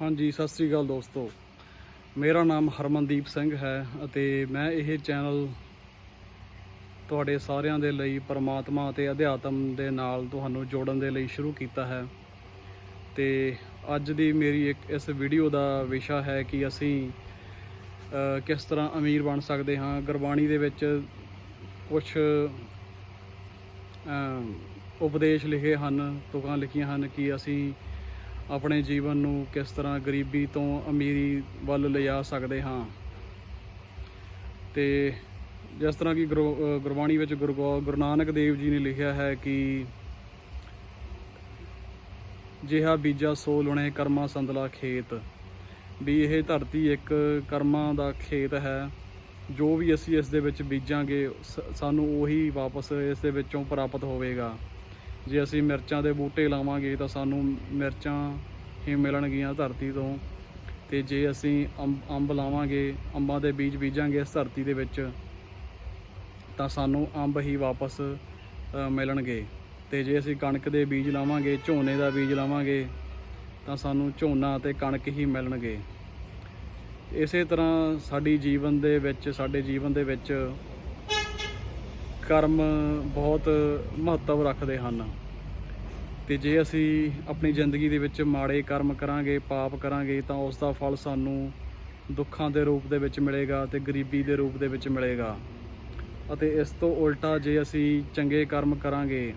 ਹਾਂਜੀ, ਸਤਿ ਸ੍ਰੀ ਅਕਾਲ ਦੋਸਤੋ। ਮੇਰਾ ਨਾਮ ਹਰਮਨਦੀਪ ਸਿੰਘ ਹੈ ਅਤੇ ਮੈਂ ਇਹ ਚੈਨਲ ਤੁਹਾਡੇ ਸਾਰਿਆਂ ਦੇ ਲਈ ਪਰਮਾਤਮਾ ਅਤੇ ਅਧਿਆਤਮ ਦੇ ਨਾਲ ਤੁਹਾਨੂੰ ਜੋੜਨ ਦੇ ਲਈ ਸ਼ੁਰੂ ਕੀਤਾ ਹੈ। ਤੇ ਅੱਜ ਦੀ ਮੇਰੀ ਇੱਕ ਇਸ ਵੀਡੀਓ ਦਾ ਵਿਸ਼ਾ ਹੈ ਕਿ ਅਸੀਂ ਕਿਸ ਤਰ੍ਹਾਂ ਅਮੀਰ ਬਣ ਸਕਦੇ ਹਾਂ। ਗੁਰਬਾਣੀ ਦੇ ਵਿੱਚ ਕੁਝ ਉਪਦੇਸ਼ ਲਿਖੇ ਹਨ, ਤੁਕਾਂ ਲਿਖੀਆਂ ਹਨ ਕਿ ਅਸੀਂ ਆਪਣੇ ਜੀਵਨ ਨੂੰ ਕਿਸ ਤਰ੍ਹਾਂ ਗਰੀਬੀ ਤੋਂ ਅਮੀਰੀ ਵੱਲ ਲਿਜਾ ਸਕਦੇ ਹਾਂ। ਤੇ ਜਿਸ ਤਰ੍ਹਾਂ ਕਿ ਗੁਰੂ- ਗੁਰਬਾਣੀ ਵਿੱਚ ਗੁਰੂ ਗੋ- ਗੁਰੂ ਨਾਨਕ ਦੇਵ ਜੀ ਨੇ ਲਿਖਿਆ ਹੈ ਕਿ ਜਿਹਾ ਬੀਜਾ ਸੋ ਲੁਣੇ ਕਰਮਾ ਸੰਦਲਾ ਖੇਤ। ਵੀ ਇਹ ਧਰਤੀ ਇੱਕ ਕਰਮਾਂ ਦਾ ਖੇਤ ਹੈ। ਜੋ ਵੀ ਅਸੀਂ ਇਸ ਦੇ ਵਿੱਚ ਬੀਜਾਂਗੇ, ਸ- ਸਾਨੂੰ ਉਹੀ ਵਾਪਸ ਇਸ ਦੇ ਵਿੱਚੋਂ ਪ੍ਰਾਪਤ ਹੋਵੇਗਾ। ਜੇ ਅਸੀਂ ਮਿਰਚਾਂ ਦੇ ਬੂਟੇ ਲਾਵਾਂਗੇ ਤਾਂ ਸਾਨੂੰ ਮਿਰਚਾਂ ਹੀ ਮਿਲਣਗੀਆਂ ਧਰਤੀ ਤੋਂ। ਤੇ ਜੇ ਅਸੀਂ ਅੰਬ ਅੰਬ ਲਾਵਾਂਗੇ, ਅੰਬਾਂ ਦੇ ਬੀਜ ਬੀਜਾਂਗੇ ਇਸ ਧਰਤੀ ਦੇ ਵਿੱਚ, ਤਾਂ ਸਾਨੂੰ ਅੰਬ ਹੀ ਵਾਪਸ ਮਿਲਣਗੇ। ਤੇ ਜੇ ਅਸੀਂ ਕਣਕ ਦੇ ਬੀਜ ਲਾਵਾਂਗੇ, ਝੋਨੇ ਦਾ ਬੀਜ ਲਾਵਾਂਗੇ, ਤਾਂ ਸਾਨੂੰ ਝੋਨਾ ਅਤੇ ਕਣਕ ਹੀ ਮਿਲਣਗੇ। ਇਸੇ ਤਰ੍ਹਾਂ ਸਾਡੀ ਜੀਵਨ ਦੇ ਵਿੱਚ, ਸਾਡੇ ਜੀਵਨ ਦੇ ਵਿੱਚ ਕਰਮ ਬਹੁਤ ਮਹੱਤਵ ਰੱਖਦੇ ਹਨ। ਤੇ ਜੇ ਅਸੀਂ ਆਪਣੀ ਜ਼ਿੰਦਗੀ ਦੇ ਵਿੱਚ ਮਾੜੇ ਕਰਮ ਕਰਾਂਗੇ, ਪਾਪ ਕਰਾਂਗੇ, ਤਾਂ ਉਸ ਦਾ ਫਲ ਸਾਨੂੰ ਦੁੱਖਾਂ ਦੇ ਰੂਪ ਦੇ ਵਿੱਚ ਮਿਲੇਗਾ ਤੇ ਗਰੀਬੀ ਦੇ ਰੂਪ ਦੇ ਵਿੱਚ ਮਿਲੇਗਾ। ਅਤੇ ਇਸ ਤੋਂ ਉਲਟਾ ਜੇ ਅਸੀਂ ਚੰਗੇ ਕਰਮ ਕਰਾਂਗੇ,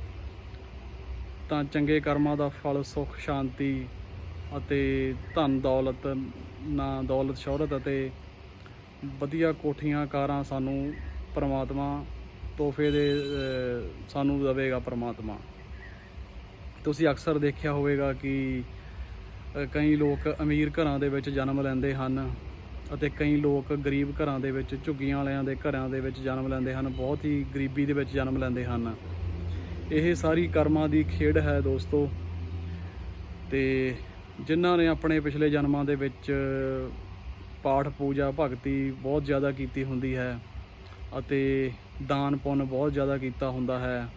ਤਾਂ ਚੰਗੇ ਕਰਮਾਂ ਦਾ ਫਲ ਸੁੱਖ, ਸ਼ਾਂਤੀ ਅਤੇ ਧਨ, ਦੌਲਤ, ਨਾ ਦੌਲਤ, ਸ਼ੌਹਰਤ ਅਤੇ ਵਧੀਆ ਕੋਠੀਆਂ, ਕਾਰਾਂ ਸਾਨੂੰ ਪਰਮਾਤਮਾ ਤੋਹਫੇ ਦੇ ਸਾਨੂੰ ਦੇਵੇਗਾ ਪ੍ਰਮਾਤਮਾ। ਤੁਸੀਂ ਅਕਸਰ ਦੇਖਿਆ ਹੋਵੇਗਾ ਕਿ ਕਈ ਲੋਕ ਅਮੀਰ ਘਰਾਂ ਦੇ ਵਿੱਚ ਜਨਮ ਲੈਂਦੇ ਹਨ ਅਤੇ ਕਈ ਲੋਕ ਗਰੀਬ ਘਰਾਂ ਦੇ ਵਿੱਚ, ਝੁੱਗੀਆਂ ਵਾਲਿਆਂ ਦੇ ਘਰਾਂ ਦੇ ਵਿੱਚ ਜਨਮ ਲੈਂਦੇ ਹਨ, ਬਹੁਤ ਹੀ ਗਰੀਬੀ ਦੇ ਵਿੱਚ ਜਨਮ ਲੈਂਦੇ ਹਨ। ਇਹ ਸਾਰੀ ਕਰਮਾਂ ਦੀ ਖੇਡ ਹੈ ਦੋਸਤੋ। ਤੇ ਜਿਨ੍ਹਾਂ ਨੇ ਆਪਣੇ ਪਿਛਲੇ ਜਨਮਾਂ ਦੇ ਵਿੱਚ, ਪਾਠ ਪੂਜਾ, ਭਗਤੀ ਬਹੁਤ ਜ਼ਿਆਦਾ ਕੀਤੀ ਹੁੰਦੀ ਹੈ ਅਤੇ ਦਾਨ ਪੁੰਨ ਬਹੁਤ ਜ਼ਿਆਦਾ ਕੀਤਾ ਹੁੰਦਾ ਹੈ।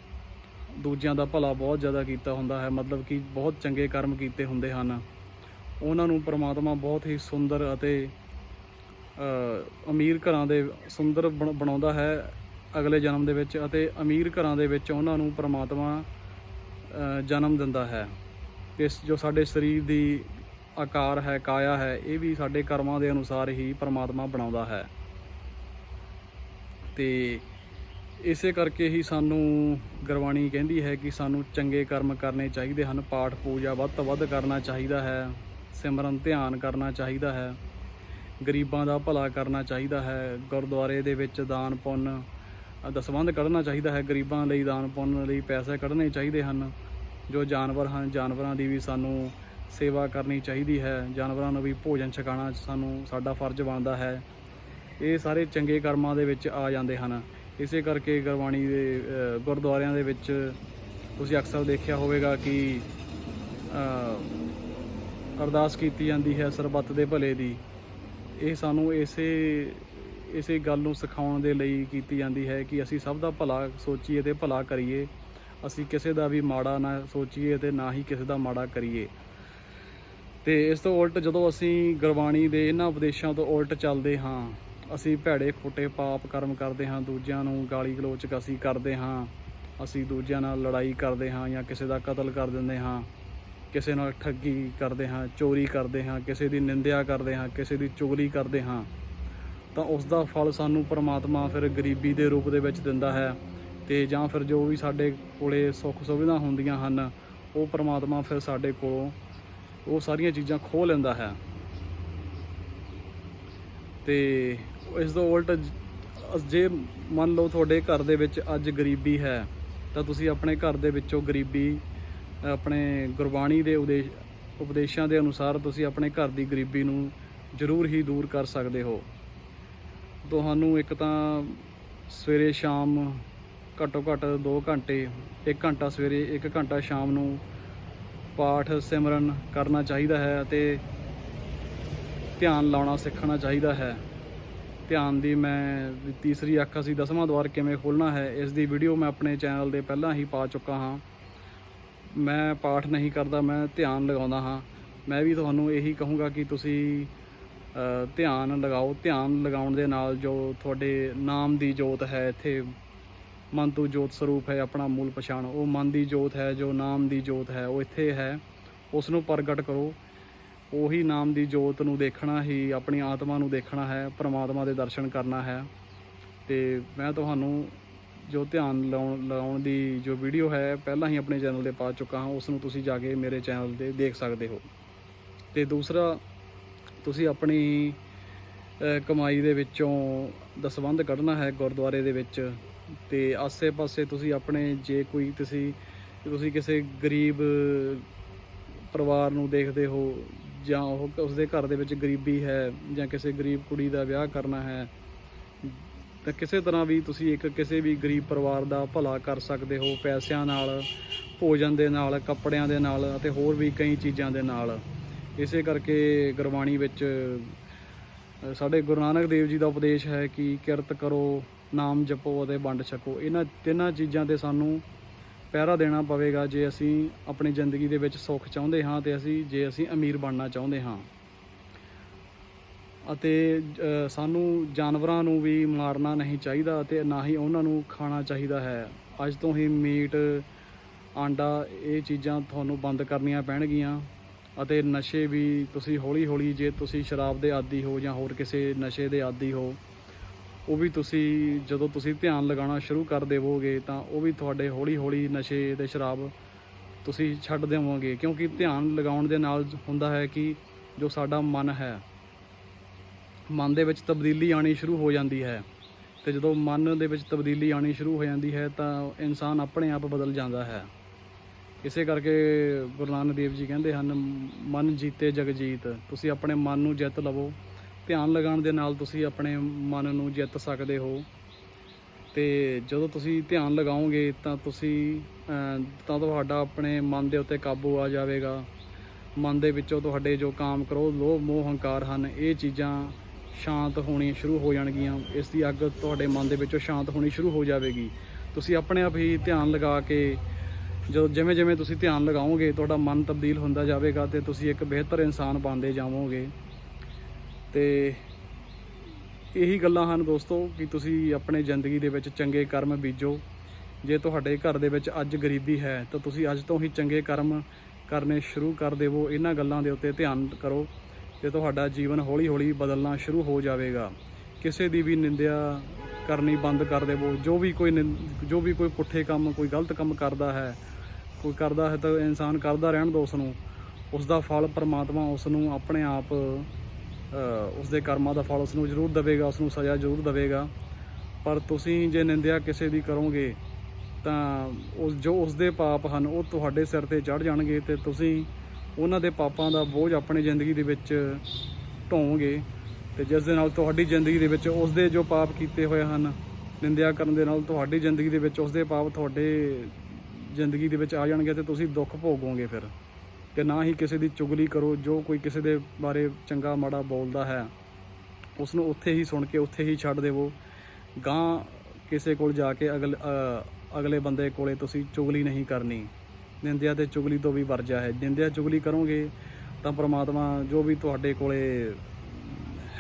ਦੂਜਿਆਂ ਦਾ ਭਲਾ ਬਹੁਤ ਜ਼ਿਆਦਾ ਕੀਤਾ ਹੁੰਦਾ ਹੈ, ਮਤਲਬ ਕਿ ਬਹੁਤ ਚੰਗੇ ਕਰਮ ਕੀਤੇ ਹੁੰਦੇ ਹਨ। ਉਹਨਾਂ ਨੂੰ ਪ੍ਰਮਾਤਮਾ ਬਹੁਤ ਹੀ ਸੁੰਦਰ ਅਤੇ ਅਮੀਰ ਘਰਾਂ ਦੇ ਸੁੰਦਰ ਬਣ- ਬਣਾਉਂਦਾ ਹੈ ਅਗਲੇ ਜਨਮ ਦੇ ਵਿੱਚ ਅਤੇ ਅਮੀਰ ਘਰਾਂ ਦੇ ਵਿੱਚ ਉਹਨਾਂ ਨੂੰ ਪ੍ਰਮਾਤਮਾ ਜਨਮ ਦਿੰਦਾ ਹੈ। ਇਸ ਜੋ ਸਾਡੇ ਸਰੀਰ ਦੀ ਆਕਾਰ ਹੈ, ਕਾਇਆ ਹੈ, ਇਹ ਵੀ ਸਾਡੇ ਕਰਮਾਂ ਦੇ ਅਨੁਸਾਰ ਹੀ ਪ੍ਰਮਾਤਮਾ ਬਣਾਉਂਦਾ ਹੈ। ਤੇ ਇਸੇ ਕਰਕੇ ਹੀ ਸਾਨੂੰ ਗੁਰਬਾਣੀ ਕਹਿੰਦੀ ਹੈ ਕਿ ਸਾਨੂੰ ਚੰਗੇ ਕਰਮ ਕਰਨੇ ਚਾਹੀਦੇ ਹਨ ਪਾਠ ਪੂਜਾ ਵੱਧ ਤੋਂ ਵੱਧ ਕਰਨਾ ਚਾਹੀਦਾ ਹੈ ਸਿਮਰਨ ਧਿਆਨ ਕਰਨਾ ਚਾਹੀਦਾ ਹੈ ਗਰੀਬਾਂ ਦਾ ਭਲਾ ਕਰਨਾ ਚਾਹੀਦਾ ਹੈ ਗੁਰਦੁਆਰੇ ਦੇ ਵਿੱਚ ਦਾਨ ਪੁੰਨ ਅ, ਦਸਵੰਧ ਕੱਢਣਾ ਚਾਹੀਦਾ ਹੈ ਗਰੀਬਾਂ ਲਈ ਦਾਨ ਪੁੰਨ ਲਈ ਪੈਸੇ ਕੱਢਣੇ ਚਾਹੀਦੇ ਹਨ ਜੋ ਜਾਨਵਰ ਹਨ ਜਾਨਵਰਾਂ ਦੀ ਵੀ ਸਾਨੂੰ ਸੇਵਾ ਕਰਨੀ ਚਾਹੀਦੀ ਹੈ ਜਾਨਵਰਾਂ ਨੂੰ ਵੀ ਭੋਜਨ ਛਕਾਉਣਾ ਸਾਨੂੰ ਸਾਡਾ ਫਰਜ਼ ਬਣਦਾ ਹੈ। ਇਹ ਸਾਰੇ ਚੰਗੇ ਕਰਮਾਂ ਦੇ ਵਿੱਚ ਆ ਜਾਂਦੇ ਹਨ। ਇਸੇ ਕਰਕੇ ਗੁਰਬਾਣੀ ਦੇ ਗੁਰਦੁਆਰਿਆਂ ਦੇ ਵਿੱਚ ਤੁਸੀਂ ਅਕਸਰ ਦੇਖਿਆ ਹੋਵੇਗਾ ਕਿ ਅਰਦਾਸ ਕੀਤੀ ਜਾਂਦੀ ਹੈ ਸਰਬੱਤ ਦੇ ਭਲੇ ਦੀ। ਇਹ ਸਾਨੂੰ ਇਸੇ ਇਸੇ ਗੱਲ ਨੂੰ ਸਿਖਾਉਣ ਦੇ ਲਈ ਕੀਤੀ ਜਾਂਦੀ ਹੈ ਕਿ ਅਸੀਂ ਸਭ ਦਾ ਭਲਾ ਸੋਚੀਏ ਤੇ ਭਲਾ ਕਰੀਏ। ਅਸੀਂ ਕਿਸੇ ਦਾ ਵੀ ਮਾੜਾ ਨਾ ਸੋਚੀਏ ਤੇ ਨਾ ਹੀ ਕਿਸੇ ਦਾ ਮਾੜਾ ਕਰੀਏ। ਤੇ ਇਸ ਤੋਂ ਉਲਟ ਜਦੋਂ ਅਸੀਂ ਗੁਰਬਾਣੀ ਦੇ ਇਹਨਾਂ ਉਪਦੇਸ਼ਾਂ ਤੋਂ ਉਲਟ ਚੱਲਦੇ ਹਾਂ ਅਸੀਂ ਭੈੜੇ ਖੋਟੇ ਪਾਪ ਕਰਮ ਕਰਦੇ ਹਾਂ, ਦੂਜਿਆਂ ਨੂੰ ਗਾਲੀ ਗਲੋਚ ਅਸੀਂ ਕਰਦੇ ਹਾਂ। ਅਸੀਂ ਦੂਜਿਆਂ ਨਾਲ ਲੜਾਈ ਕਰਦੇ ਹਾਂ ਜਾਂ ਕਿਸੇ ਦਾ ਕਤਲ ਕਰ ਦਿੰਦੇ ਹਾਂ। ਕਿਸੇ ਨਾਲ ਠੱਗੀ ਕਰਦੇ ਹਾਂ, ਚੋਰੀ ਕਰਦੇ ਹਾਂ, ਕਿਸੇ ਦੀ ਨਿੰਦਿਆ ਕਰਦੇ ਹਾਂ, ਕਿਸੇ ਦੀ ਚੁਗਲੀ ਕਰਦੇ ਹਾਂ। ਤਾਂ ਉਸ ਦਾ ਫਲ ਸਾਨੂੰ ਪਰਮਾਤਮਾ ਫਿਰ ਗਰੀਬੀ ਦੇ ਰੂਪ ਦੇ ਵਿੱਚ ਦਿੰਦਾ ਹੈ ਤੇ ਜਾਂ ਫਿਰ ਜੋ ਵੀ ਸਾਡੇ ਕੋਲੇ ਸੁੱਖ ਸੁਵਿਧਾ ਹੁੰਦੀਆਂ ਹਨ, ਉਹ ਪਰਮਾਤਮਾ ਫਿਰ ਸਾਡੇ ਕੋਲੋਂ ਉਹ ਸਾਰੀਆਂ ਚੀਜ਼ਾਂ ਖੋਹ ਲੈਂਦਾ ਹੈ। ਤੇ ਇਸ ਤੋਂ ਉਲਟ ਜੇ ਮੰਨ ਲਓ ਤੁਹਾਡੇ ਘਰ ਦੇ ਵਿੱਚ ਅੱਜ ਗਰੀਬੀ ਹੈ, ਤਾਂ ਤੁਸੀਂ ਆਪਣੇ ਘਰ ਦੇ ਵਿੱਚੋਂ ਗਰੀਬੀ, ਆਪਣੇ ਗੁਰਬਾਣੀ ਦੇ ਉਦੇਸ਼ ਉਪਦੇਸ਼ਾਂ ਦੇ ਅਨੁਸਾਰ ਤੁਸੀਂ ਆਪਣੇ ਘਰ ਦੀ ਗਰੀਬੀ ਨੂੰ ਜ਼ਰੂਰ ਹੀ ਦੂਰ ਕਰ ਸਕਦੇ ਹੋ। ਤੁਹਾਨੂੰ ਇੱਕ ਤਾਂ ਸਵੇਰੇ ਸ਼ਾਮ ਘੱਟੋ ਘੱਟ 2 ਘੰਟੇ 1 ਘੰਟਾ ਸਵੇਰੇ 1 ਘੰਟਾ ਸ਼ਾਮ ਨੂੰ ਪਾਠ ਸਿਮਰਨ ਕਰਨਾ ਚਾਹੀਦਾ ਹੈ ਅਤੇ ਧਿਆਨ ਲਾਉਣਾ ਸਿੱਖਣਾ ਚਾਹੀਦਾ ਹੈ। ਧਿਆਨ ਦੀ ਮੈਂ ਤੀਸਰੀ ਅੱਖ ਅਸੀਂ ਦਸਵਾਂ ਦੁਆਰ ਕਿਵੇਂ ਖੋਲਣਾ ਹੈ, ਇਸ ਦੀ ਵੀਡੀਓ ਮੈਂ ਆਪਣੇ ਚੈਨਲ ਦੇ ਪਹਿਲਾਂ ਹੀ ਪਾ ਚੁੱਕਾ ਹਾਂ। ਮੈਂ ਪਾਠ ਨਹੀਂ ਕਰਦਾ, ਮੈਂ ਧਿਆਨ ਲਗਾਉਂਦਾ ਹਾਂ। ਮੈਂ ਵੀ ਤੁਹਾਨੂੰ ਇਹੀ ਕਹੂੰਗਾ ਕਿ ਤੁਸੀਂ ਧਿਆਨ ਲਗਾਓ। ਧਿਆਨ ਲਗਾਉਣ ਦੇ ਨਾਲ ਜੋ ਤੁਹਾਡੇ ਨਾਮ ਦੀ ਜੋਤ ਹੈ, ਇੱਥੇ ਮਨ ਤੋਂ ਜੋਤ ਸਰੂਪ ਹੈ, ਆਪਣਾ ਮੂਲ ਪਛਾਣ। ਉਹ ਮਨ ਦੀ ਜੋਤ ਹੈ, ਜੋ ਨਾਮ ਦੀ ਜੋਤ ਹੈ, ਉਹ ਇੱਥੇ ਹੈ। ਉਸ ਨੂੰ ਪ੍ਰਗਟ ਕਰੋ। ਉਹੀ ਨਾਮ ਦੀ ਜੋਤ ਨੂੰ ਦੇਖਣਾ ਹੀ, ਆਪਣੀ ਆਤਮਾ ਨੂੰ ਦੇਖਣਾ ਹੈ, ਪ੍ਰਮਾਤਮਾ ਦੇ ਦਰਸ਼ਨ ਕਰਨਾ ਹੈ। ਤੇ ਮੈਂ ਤੁਹਾਨੂੰ ਜੋ ਧਿਆਨ ਲਾਉਣ ਲਾਉਣ ਦੀ ਜੋ ਵੀਡੀਓ ਹੈ, ਪਹਿਲਾਂ ਹੀ ਆਪਣੇ ਚੈਨਲ ਤੇ ਪਾ ਚੁੱਕਾ ਹਾਂ। ਉਸ ਨੂੰ ਤੁਸੀਂ ਜਾ ਕੇ ਮੇਰੇ ਚੈਨਲ ਤੇ ਦੇਖ ਸਕਦੇ ਹੋ। ਤੇ ਦੂਸਰਾ, ਤੁਸੀਂ ਆਪਣੀ ਕਮਾਈ ਦੇ ਵਿੱਚੋਂ ਦਸਵੰਧ ਕੱਢਣਾ ਹੈ ਗੁਰਦੁਆਰੇ ਦੇ ਵਿੱਚ। ਤੇ ਆਸੇ-ਪਾਸੇ ਤੁਸੀਂ ਆਪਣੇ, ਜੇ ਕੋਈ ਤੁਸੀਂ ਤੁਸੀਂ ਕਿਸੇ ਗਰੀਬ ਪਰਿਵਾਰ ਨੂੰ ਦੇਖਦੇ ਹੋ ਜਾਂ ਉਹ ਉਸਦੇ ਘਰ ਦੇ ਵਿੱਚ ਗਰੀਬੀ ਹੈ ਜਾਂ ਕਿਸੇ ਗਰੀਬ ਕੁੜੀ ਦਾ ਵਿਆਹ ਕਰਨਾ ਹੈ, ਤਾਂ ਕਿਸੇ ਤਰ੍ਹਾਂ ਵੀ ਤੁਸੀਂ ਇੱਕ ਕਿਸੇ ਵੀ ਗਰੀਬ ਪਰਿਵਾਰ ਦਾ ਭਲਾ ਕਰ ਸਕਦੇ ਹੋ ਪੈਸਿਆਂ ਨਾਲ, ਭੋਜਨ ਦੇ ਨਾਲ, ਕੱਪੜਿਆਂ ਦੇ ਨਾਲ ਅਤੇ ਹੋਰ ਵੀ ਕਈ ਚੀਜ਼ਾਂ ਦੇ ਨਾਲ। ਇਸੇ ਕਰਕੇ ਗੁਰਬਾਣੀ ਵਿੱਚ ਸਾਡੇ ਗੁਰੂ ਨਾਨਕ ਦੇਵ ਜੀ ਦਾ ਉਪਦੇਸ਼ ਹੈ ਕਿ ਕਿਰਤ ਕਰੋ, ਨਾਮ ਜਪੋ ਅਤੇ ਵੰਡ ਛਕੋ। ਇਹਨਾਂ ਤਿੰਨਾਂ ਚੀਜ਼ਾਂ ਤੇ ਸਾਨੂੰ ਪਹਿਰਾ ਦੇਣਾ ਪਵੇਗਾ ਜੇ ਅਸੀਂ ਆਪਣੀ ਜ਼ਿੰਦਗੀ ਦੇ ਵਿੱਚ ਸੁੱਖ ਚਾਹੁੰਦੇ ਹਾਂ ਤੇ ਅਸੀਂ, ਜੇ ਅਸੀਂ ਅਮੀਰ ਬਣਨਾ ਚਾਹੁੰਦੇ ਹਾਂ। ਅਤੇ ਸਾਨੂੰ ਜਾਨਵਰਾਂ ਨੂੰ ਵੀ ਮਾਰਨਾ ਨਹੀਂ ਚਾਹੀਦਾ ਅਤੇ ਨਾ ਹੀ ਉਹਨਾਂ ਨੂੰ ਖਾਣਾ ਚਾਹੀਦਾ ਹੈ। ਅੱਜ ਤੋਂ ਹੀ ਮੀਟ, ਆਂਡਾ ਇਹ ਚੀਜ਼ਾਂ ਤੁਹਾਨੂੰ ਬੰਦ ਕਰਨੀਆਂ ਪੈਣਗੀਆਂ ਅਤੇ ਨਸ਼ੇ ਵੀ ਤੁਸੀਂ ਹੌਲੀ-ਹੌਲੀ ਜੇ ਤੁਸੀਂ ਸ਼ਰਾਬ ਦੇ ਆਦੀ ਹੋ ਜਾਂ ਹੋਰ ਕਿਸੇ ਨਸ਼ੇ ਦੇ ਆਦੀ ਹੋ ਉਹ ਵੀ ਤੁਸੀਂ ਜਦੋਂ ਤੁਸੀਂ ਧਿਆਨ ਲਗਾਉਣਾ ਸ਼ੁਰੂ ਕਰ ਦੇਵੋਗੇ ਤਾਂ ਉਹ ਵੀ ਤੁਹਾਡੇ ਹੌਲੀ-ਹੌਲੀ ਨਸ਼ੇ ਤੇ ਸ਼ਰਾਬ ਤੁਸੀਂ ਛੱਡ ਦੇਵੋਗੇ। ਕਿਉਂਕਿ ਧਿਆਨ ਲਗਾਉਣ ਦੇ ਨਾਲ ਹੁੰਦਾ ਹੈ ਕਿ ਜੋ ਸਾਡਾ ਮਨ ਹੈ, ਮਨ ਦੇ ਵਿੱਚ ਤਬਦੀਲੀ ਆਣੀ ਸ਼ੁਰੂ ਹੋ ਜਾਂਦੀ ਹੈ ਤੇ ਜਦੋਂ ਮਨ ਦੇ ਵਿੱਚ ਤਬਦੀਲੀ ਆਣੀ ਸ਼ੁਰੂ ਹੋ ਜਾਂਦੀ ਹੈ ਤਾਂ ਇਨਸਾਨ ਆਪਣੇ ਆਪ ਬਦਲ ਜਾਂਦਾ ਹੈ। ਇਸੇ ਕਰਕੇ ਗੁਰੂ ਨਾਨਕ ਦੇਵ ਜੀ ਕਹਿੰਦੇ ਹਨ, ਮਨ ਜੀਤੇ ਜਗ ਜੀਤ, ਤੁਸੀਂ ਆਪਣੇ ਮਨ ਨੂੰ ਜਿੱਤ ਲਵੋ ਧਿਆਨ ਲਗਾਉਣ ਦੇ ਨਾਲ ਤੁਸੀਂ ਆਪਣੇ ਮਨ ਨੂੰ ਜਿੱਤ ਸਕਦੇ ਹੋ। ਤੇ ਜਦੋਂ ਤੁਸੀਂ ਧਿਆਨ ਲਗਾਓਗੇ ਤਾਂ ਤੁਸੀਂ ਤਾਂ ਤੁਹਾਡਾ ਆਪਣੇ ਮਨ ਦੇ ਉੱਤੇ ਕਾਬੂ ਆ ਜਾਵੇਗਾ। ਮਨ ਦੇ ਵਿੱਚੋਂ ਤੁਹਾਡੇ ਜੋ ਕਾਮ ਕਰੋ ਲੋਭ, ਮੋਹ, ਹੰਕਾਰ ਹਨ, ਇਹ ਚੀਜ਼ਾਂ ਸ਼ਾਂਤ ਹੋਣੀਆਂ ਸ਼ੁਰੂ ਹੋ ਜਾਣਗੀਆਂ। ਇਸ ਦੀ ਅੱਗ ਤੁਹਾਡੇ ਮਨ ਦੇ ਵਿੱਚੋਂ ਸ਼ਾਂਤ ਹੋਣੀ ਸ਼ੁਰੂ ਹੋ ਜਾਵੇਗੀ। ਤੁਸੀਂ ਆਪਣੇ ਆਪ ਹੀ ਧਿਆਨ ਲਗਾ ਕੇ ਜਦੋਂ ਜਿਵੇਂ ਜਿਵੇਂ ਤੁਸੀਂ ਧਿਆਨ ਲਗਾਓਗੇ, ਤੁਹਾਡਾ ਮਨ ਤਬਦੀਲ ਹੁੰਦਾ ਜਾਵੇਗਾ ਤੇ ਤੁਸੀਂ ਇੱਕ ਬਿਹਤਰ ਇਨਸਾਨ ਬਣਦੇ ਜਾਵੋਗੇ। ਤੇ ਇਹੀ ਗੱਲਾਂ ਹਨ ਦੋਸਤੋ ਕਿ ਤੁਸੀਂ ਆਪਣੇ ਜ਼ਿੰਦਗੀ ਦੇ ਵਿੱਚ ਚੰਗੇ ਕਰਮ ਬੀਜੋ। ਜੇ ਤੁਹਾਡੇ ਘਰ ਦੇ ਵਿੱਚ ਅੱਜ ਗਰੀਬੀ ਹੈ, ਤਾਂ ਤੁਸੀਂ ਅੱਜ ਤੋਂ ਹੀ ਚੰਗੇ ਕਰਮ ਕਰਨੇ ਸ਼ੁਰੂ ਕਰ ਦੇਵੋ। ਇਹਨਾਂ ਗੱਲਾਂ ਦੇ ਉੱਤੇ ਧਿਆਨ ਕਰੋ ਤੇ ਤੁਹਾਡਾ ਜੀਵਨ ਹੌਲੀ-ਹੌਲੀ ਬਦਲਣਾ ਸ਼ੁਰੂ ਹੋ ਜਾਵੇਗਾ। ਕਿਸੇ ਦੀ ਵੀ ਨਿੰਦਿਆ ਕਰਨੀ ਬੰਦ ਕਰ ਦੇਵੋ। ਜੋ ਵੀ ਕੋਈ ਨਿੰਦ- ਜੋ ਵੀ ਕੋਈ ਪੁੱਠੇ ਕੰਮ, ਕੋਈ ਗਲਤ ਕੰਮ ਕਰਦਾ ਹੈ, ਕੋਈ ਕਰਦਾ ਹੈ ਤਾਂ ਇਨਸਾਨ ਕਰਦਾ ਰਹਿਣ ਦੋ ਉਸ ਨੂੰ ਉਸ ਦਾ ਫਲ ਪਰਮਾਤਮਾ ਉਸ ਨੂੰ ਆਪਣੇ ਆਪ ਉਸ ਦੇ ਕਰਮਾਂ ਦਾ ਫਲ ਉਸ ਨੂੰ ਜ਼ਰੂਰ ਦੇਵੇਗਾ ਉਸ ਨੂੰ ਸਜ਼ਾ ਜ਼ਰੂਰ ਦੇਵੇਗਾ। ਪਰ ਤੁਸੀਂ ਜੇ ਨਿੰਦਿਆ ਕਿਸੇ ਦੀ ਕਰੋਗੇ, ਤਾਂ ਉਸ, ਜੋ ਉਸ ਦੇ ਪਾਪ ਹਨ, ਉਹ ਤੁਹਾਡੇ ਸਿਰ ਤੇ ਚੜ ਜਾਣਗੇ ਤੇ ਤੁਸੀਂ ਉਹਨਾਂ ਦੇ ਪਾਪਾਂ ਦਾ ਬੋਝ ਆਪਣੀ ਜ਼ਿੰਦਗੀ ਦੇ ਵਿੱਚ ਢੋਵੋਗੇ ਤੇ ਜਿਸ ਦੇ ਨਾਲ ਤੁਹਾਡੀ ਜ਼ਿੰਦਗੀ ਦੇ ਵਿੱਚ ਉਸ ਦੇ ਜੋ ਪਾਪ ਕੀਤੇ ਹੋਏ ਹਨ, ਨਿੰਦਿਆ ਕਰਨ ਦੇ ਨਾਲ ਤੁਹਾਡੀ ਜ਼ਿੰਦਗੀ ਦੇ ਵਿੱਚ ਉਸ ਦੇ ਪਾਪ ਤੁਹਾਡੇ ਜ਼ਿੰਦਗੀ ਦੇ ਵਿੱਚ ਆ ਜਾਣਗੇ ਤੇ ਤੁਸੀਂ ਦੁੱਖ ਭੋਗੋਗੇ ਫਿਰ। ਤੇ ਨਾ ਹੀ ਕਿਸੇ ਦੀ ਚੁਗਲੀ ਕਰੋ, ਜੋ ਕੋਈ ਕਿਸੇ ਦੇ ਬਾਰੇ ਚੰਗਾ ਮਾੜਾ ਬੋਲਦਾ ਹੈ ਉਸ ਨੂੰ ਉੱਥੇ ਹੀ ਸੁਣ ਕੇ ਉੱਥੇ ਹੀ ਛੱਡ ਦੇਵੋ। ਗਾਂ ਕਿਸੇ ਕੋਲ ਜਾ ਕੇ ਅਗਲ ਅਗਲੇ ਬੰਦੇ ਕੋਲੇ ਤੁਸੀਂ ਚੁਗਲੀ ਨਹੀਂ ਕਰਨੀ। ਨਿੰਦਿਆ ਤੇ ਚੁਗਲੀ ਤੋਂ ਵੀ ਵਰਜਿਆ ਹੈ। ਨਿੰਦਿਆ, ਚੁਗਲੀ ਕਰੋਗੇ ਤਾਂ ਪ੍ਰਮਾਤਮਾ ਜੋ ਵੀ ਤੁਹਾਡੇ ਕੋਲੇ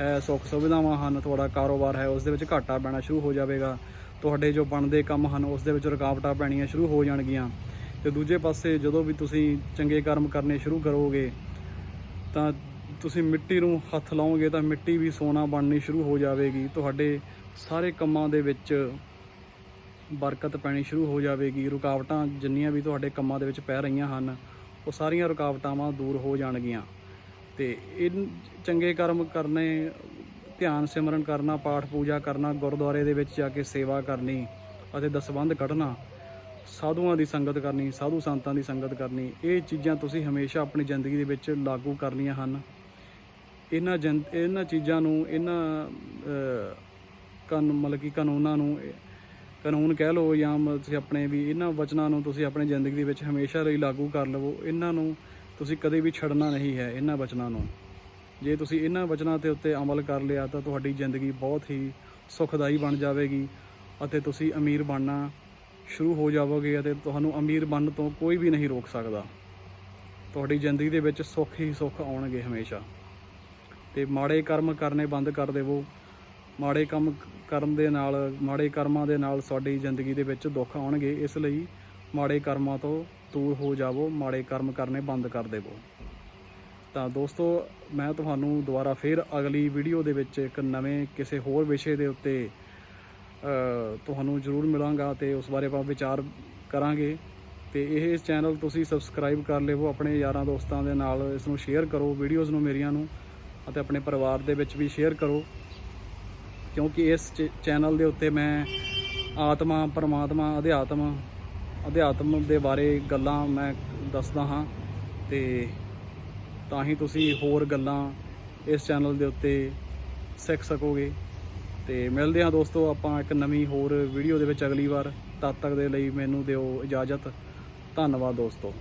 ਹੈ, ਸੁੱਖ ਸੁਵਿਧਾਵਾਂ ਹਨ, ਤੁਹਾਡਾ ਕਾਰੋਬਾਰ ਹੈ ਉਸ ਦੇ ਵਿੱਚ ਘਾਟਾ ਪੈਣਾ ਸ਼ੁਰੂ ਹੋ ਜਾਵੇਗਾ। ਤੁਹਾਡੇ ਜੋ ਬਣਦੇ ਕੰਮ ਹਨ ਉਸ ਦੇ ਵਿੱਚ ਰੁਕਾਵਟਾਂ ਪੈਣੀਆਂ ਸ਼ੁਰੂ ਹੋ ਜਾਣਗੀਆਂ। ਤੇ ਦੂਜੇ ਪਾਸੇ ਜਦੋਂ ਵੀ ਤੁਸੀਂ ਚੰਗੇ ਕਰਮ ਕਰਨੇ ਸ਼ੁਰੂ ਕਰੋਗੇ, ਤਾਂ ਤੁਸੀਂ ਮਿੱਟੀ ਨੂੰ ਹੱਥ ਲਾਓਗੇ ਤਾਂ ਮਿੱਟੀ ਵੀ ਸੋਨਾ ਬਣਨੀ ਸ਼ੁਰੂ ਹੋ ਜਾਵੇਗੀ। ਤੁਹਾਡੇ ਸਾਰੇ ਕੰਮਾਂ ਦੇ ਵਿੱਚ ਬਰਕਤ ਪੈਣੀ ਸ਼ੁਰੂ ਹੋ ਜਾਵੇਗੀ। ਰੁਕਾਵਟਾਂ ਜਿੰਨੀਆਂ ਵੀ ਤੁਹਾਡੇ ਕੰਮਾਂ ਦੇ ਵਿੱਚ ਪੈ ਰਹੀਆਂ ਹਨ, ਉਹ ਸਾਰੀਆਂ ਰੁਕਾਵਟਾਂ ਦੂਰ ਹੋ ਜਾਣਗੀਆਂ। ਤੇ ਇਹ ਚੰਗੇ ਕਰਮ ਕਰਨੇ, ਧਿਆਨ ਸਿਮਰਨ ਕਰਨਾ, ਪਾਠ ਪੂਜਾ ਕਰਨਾ, ਗੁਰਦੁਆਰੇ ਦੇ ਵਿੱਚ ਜਾ ਕੇ ਸੇਵਾ ਕਰਨੀ ਅਤੇ ਦਸਵੰਧ ਕੱਢਣਾ ਸਾਧੂਆਂ ਦੀ ਸੰਗਤ ਕਰਨੀ ਸਾਧੂ ਸੰਤਾਂ ਦੀ ਸੰਗਤ ਕਰਨੀ ਇਹ ਚੀਜ਼ਾਂ ਤੁਸੀਂ ਹਮੇਸ਼ਾ ਆਪਣੀ ਜ਼ਿੰਦਗੀ ਦੇ ਵਿੱਚ ਲਾਗੂ ਕਰਨੀਆਂ ਹਨ। ਇਹਨਾਂ ਜਨ ਇਹਨਾਂ ਚੀਜ਼ਾਂ ਨੂੰ ਇਹਨਾਂ ਅਹ, ਕਾਨ ਮਤਲਬ ਕਿ ਕਾਨੂੰਨਾਂ ਨੂੰ ਕਾਨੂੰਨ ਕਹਿ ਲਓ ਜਾਂ ਮ- ਤੁਸੀਂ ਆਪਣੇ ਵੀ ਇਹਨਾਂ ਵਚਨਾਂ ਨੂੰ ਤੁਸੀਂ ਆਪਣੀ ਜ਼ਿੰਦਗੀ ਦੇ ਵਿੱਚ ਹਮੇਸ਼ਾ ਲਈ ਲਾਗੂ ਕਰ ਲਵੋ। ਇਹਨਾਂ ਨੂੰ ਤੁਸੀਂ ਕਦੇ ਵੀ ਛੱਡਣਾ ਨਹੀਂ ਹੈ ਇਹਨਾਂ ਵਚਨਾਂ ਨੂੰ। ਜੇ ਤੁਸੀਂ ਇਹਨਾਂ ਵਚਨਾਂ ਤੇ ਉੱਤੇ ਅਮਲ ਕਰ ਲਿਆ ਤਾਂ ਤੁਹਾਡੀ ਜ਼ਿੰਦਗੀ ਬਹੁਤ ਹੀ ਸੁਖਦਾਈ ਬਣ ਜਾਵੇਗੀ ਅਤੇ ਤੁਸੀਂ ਅਮੀਰ ਬਣਨਾ ਸ਼ੁਰੂ ਹੋ ਜਾਵੋਗੇ ਅਤੇ ਤੁਹਾਨੂੰ ਅਮੀਰ ਬਣਨ ਤੋਂ ਕੋਈ ਵੀ ਨਹੀਂ ਰੋਕ ਸਕਦਾ। ਤੁਹਾਡੀ ਜ਼ਿੰਦਗੀ ਦੇ ਵਿੱਚ ਸੁੱਖ ਹੀ ਸੁੱਖ ਆਉਣਗੇ ਹਮੇਸ਼ਾ। ਤੇ ਮਾੜੇ ਕਰਮ ਕਰਨੇ ਬੰਦ ਕਰ ਦੇਵੋ। ਮਾੜੇ ਕੰਮ ਕਰਨ ਦੇ ਨਾਲ, ਮਾੜੇ ਕਰਮਾਂ ਦੇ ਨਾਲ ਸਾਡੀ ਜ਼ਿੰਦਗੀ ਦੇ ਵਿੱਚ ਦੁੱਖ ਆਉਣਗੇ। ਇਸ ਲਈ ਮਾੜੇ ਕਰਮਾਂ ਤੋਂ ਦੂਰ ਹੋ ਜਾਵੋ, ਮਾੜੇ ਕਰਮ ਕਰਨੇ ਬੰਦ ਕਰ ਦੇਵੋ। ਤਾਂ ਦੋਸਤੋ, ਮੈਂ ਤੁਹਾਨੂੰ ਦੁਬਾਰਾ ਫਿਰ ਅਗਲੀ ਵੀਡੀਓ ਦੇ ਵਿੱਚ ਇੱਕ ਨਵੇਂ ਕਿਸੇ ਹੋਰ ਵਿਸ਼ੇ ਦੇ ਉੱਤੇ ਤੁਹਾਨੂੰ ਜ਼ਰੂਰ ਮਿਲਾਂਗਾ ਤੇ ਉਸ ਬਾਰੇ ਆਪਾਂ ਵਿਚਾਰ ਕਰਾਂਗੇ। ਤੇ ਇਹ ਚੈਨਲ ਤੁਸੀਂ ਸਬਸਕ੍ਰਾਈਬ ਕਰ ਲਿਓ, ਆਪਣੇ ਯਾਰਾਂ ਦੋਸਤਾਂ ਦੇ ਨਾਲ ਇਸ ਨੂੰ ਸ਼ੇਅਰ ਕਰੋ ਵੀਡੀਓਜ਼ ਨੂੰ ਮੇਰੀਆਂ ਨੂੰ, ਅਤੇ ਆਪਣੇ ਪਰਿਵਾਰ ਦੇ ਵਿੱਚ ਵੀ ਸ਼ੇਅਰ ਕਰੋ। ਕਿਉਂਕਿ ਇਸ ਚੈਨਲ ਦੇ ਉੱਤੇ ਮੈਂ ਆਤਮਾ, ਪਰਮਾਤਮਾ, ਅਧਿਆਤਮ ਅਧਿਆਤਮ ਦੇ ਬਾਰੇ ਗੱਲਾਂ ਮੈਂ ਦੱਸਦਾ ਹਾਂ। ਤੇ ਤਾਂ ਹੀ ਤੁਸੀਂ ਹੋਰ ਗੱਲਾਂ ਇਸ ਚੈਨਲ ਦੇ ਉੱਤੇ ਸਿੱਖ ਸਕੋਗੇ। ਤੇ ਮਿਲਦੇ ਹਾਂ ਦੋਸਤੋ, ਆਪਾਂ ਇੱਕ ਨਵੀਂ ਹੋਰ ਵੀਡੀਓ ਦੇ ਵਿੱਚ ਅਗਲੀ ਵਾਰ। ਤਦ ਤੱਕ ਦੇ ਲਈ ਮੈਨੂੰ ਦਿਓ ਇਜਾਜ਼ਤ। ਧੰਨਵਾਦ ਦੋਸਤੋ।